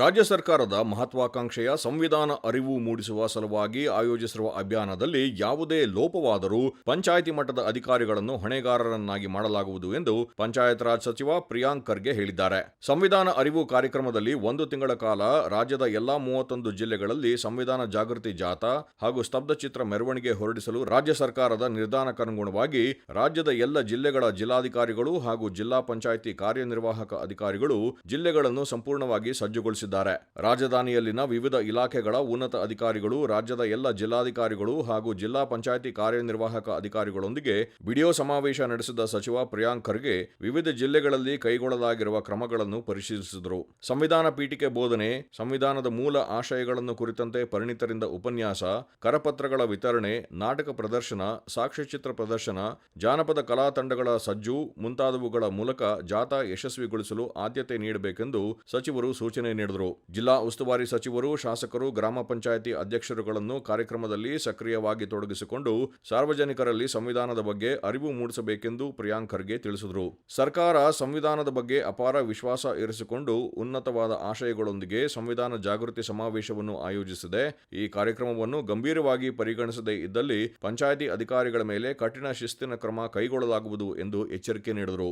ರಾಜ್ಯ ಸರ್ಕಾರದ ಮಹತ್ವಾಕಾಂಕ್ಷೆಯ ಸಂವಿಧಾನ ಅರಿವು ಮೂಡಿಸುವ ಸಲುವಾಗಿ ಆಯೋಜಿಸಿರುವ ಅಭಿಯಾನದಲ್ಲಿ ಯಾವುದೇ ಲೋಪವಾದರೂ ಪಂಚಾಯಿತಿ ಮಟ್ಟದ ಅಧಿಕಾರಿಗಳನ್ನು ಹೊಣೆಗಾರರನ್ನಾಗಿ ಮಾಡಲಾಗುವುದು ಎಂದು ಪಂಚಾಯತ್ ರಾಜ್ ಸಚಿವ ಪ್ರಿಯಾಂಕ್ ಖರ್ಗೆ ಹೇಳಿದ್ದಾರೆ. ಸಂವಿಧಾನ ಅರಿವು ಕಾರ್ಯಕ್ರಮದಲ್ಲಿ ಒಂದು ತಿಂಗಳ ಕಾಲ ರಾಜ್ಯದ ಎಲ್ಲಾ ಮೂವತ್ತೊಂದು ಜಿಲ್ಲೆಗಳಲ್ಲಿ ಸಂವಿಧಾನ ಜಾಗೃತಿ ಜಾಥಾ ಹಾಗೂ ಸ್ತಬ್ಧಚಿತ್ರ ಮೆರವಣಿಗೆ ಹೊರಡಿಸಲು ರಾಜ್ಯ ಸರ್ಕಾರದ ನಿರ್ಧಾರಕ್ಕನುಗುಣವಾಗಿ ರಾಜ್ಯದ ಎಲ್ಲ ಜಿಲ್ಲೆಗಳ ಜಿಲ್ಲಾಧಿಕಾರಿಗಳು ಹಾಗೂ ಜಿಲ್ಲಾ ಪಂಚಾಯಿತಿ ಕಾರ್ಯನಿರ್ವಾಹಕ ಅಧಿಕಾರಿಗಳು ಜಿಲ್ಲೆಗಳನ್ನು ಸಂಪೂರ್ಣವಾಗಿ ಸಜ್ಜುಗೊಳಿಸಿದ್ದಾರೆ. ರಾಜಧಾನಿಯಲ್ಲಿನ ವಿವಿಧ ಇಲಾಖೆಗಳ ಉನ್ನತ ಅಧಿಕಾರಿಗಳು, ರಾಜ್ಯದ ಎಲ್ಲ ಜಿಲ್ಲಾಧಿಕಾರಿಗಳು ಹಾಗೂ ಜಿಲ್ಲಾ ಪಂಚಾಯಿತಿ ಕಾರ್ಯನಿರ್ವಾಹಕ ಅಧಿಕಾರಿಗಳೊಂದಿಗೆ ವಿಡಿಯೋ ಸಮಾವೇಶ ನಡೆಸಿದ ಸಚಿವ ಪ್ರಿಯಾಂಕ್ ಖರ್ಗೆ ವಿವಿಧ ಜಿಲ್ಲೆಗಳಲ್ಲಿ ಕೈಗೊಳ್ಳಲಾಗಿರುವ ಕ್ರಮಗಳನ್ನು ಪರಿಶೀಲಿಸಿದರು. ಸಂವಿಧಾನ ಪೀಠಿಕೆ ಬೋಧನೆ, ಸಂವಿಧಾನದ ಮೂಲ ಆಶಯಗಳನ್ನು ಕುರಿತಂತೆ ಪರಿಣಿತರಿಂದ ಉಪನ್ಯಾಸ, ಕರಪತ್ರಗಳ ವಿತರಣೆ, ನಾಟಕ ಪ್ರದರ್ಶನ, ಸಾಕ್ಷ್ಯಚಿತ್ರ ಪ್ರದರ್ಶನ, ಜಾನಪದ ಕಲಾ ತಂಡಗಳ ಸಜ್ಜು ಮುಂತಾದವುಗಳ ಮೂಲಕ ಜಾಥಾ ಯಶಸ್ವಿಗೊಳಿಸಲು ಆದ್ಯತೆ ನೀಡಬೇಕೆಂದು ಸಚಿವರು ಸೂಚನೆ ನೀಡಿದರು ಜಿಲ್ಲಾ ಉಸ್ತುವಾರಿ ಸಚಿವರು, ಶಾಸಕರು, ಗ್ರಾಮ ಪಂಚಾಯಿತಿ ಅಧ್ಯಕ್ಷರುಗಳನ್ನು ಕಾರ್ಯಕ್ರಮದಲ್ಲಿ ಸಕ್ರಿಯವಾಗಿ ತೊಡಗಿಸಿಕೊಂಡು ಸಾರ್ವಜನಿಕರಲ್ಲಿ ಸಂವಿಧಾನದ ಬಗ್ಗೆ ಅರಿವು ಮೂಡಿಸಬೇಕೆಂದು ಪ್ರಿಯಾಂಕ್ ಖರ್ಗೆ ತಿಳಿಸಿದರು. ಸರ್ಕಾರ ಸಂವಿಧಾನದ ಬಗ್ಗೆ ಅಪಾರ ವಿಶ್ವಾಸ ಇರಿಸಿಕೊಂಡು ಉನ್ನತವಾದ ಆಶಯಗಳೊಂದಿಗೆ ಸಂವಿಧಾನ ಜಾಗೃತಿ ಸಮಾವೇಶವನ್ನು ಆಯೋಜಿಸಿದೆ. ಈ ಕಾರ್ಯಕ್ರಮವನ್ನು ಗಂಭೀರವಾಗಿ ಪರಿಗಣಿಸದೇ ಇದ್ದಲ್ಲಿ ಪಂಚಾಯಿತಿ ಅಧಿಕಾರಿಗಳ ಮೇಲೆ ಕಠಿಣ ಶಿಸ್ತಿನ ಕ್ರಮ ಕೈಗೊಳ್ಳಲಾಗುವುದು ಎಂದು ಎಚ್ಚರಿಕೆ ನೀಡಿದರು.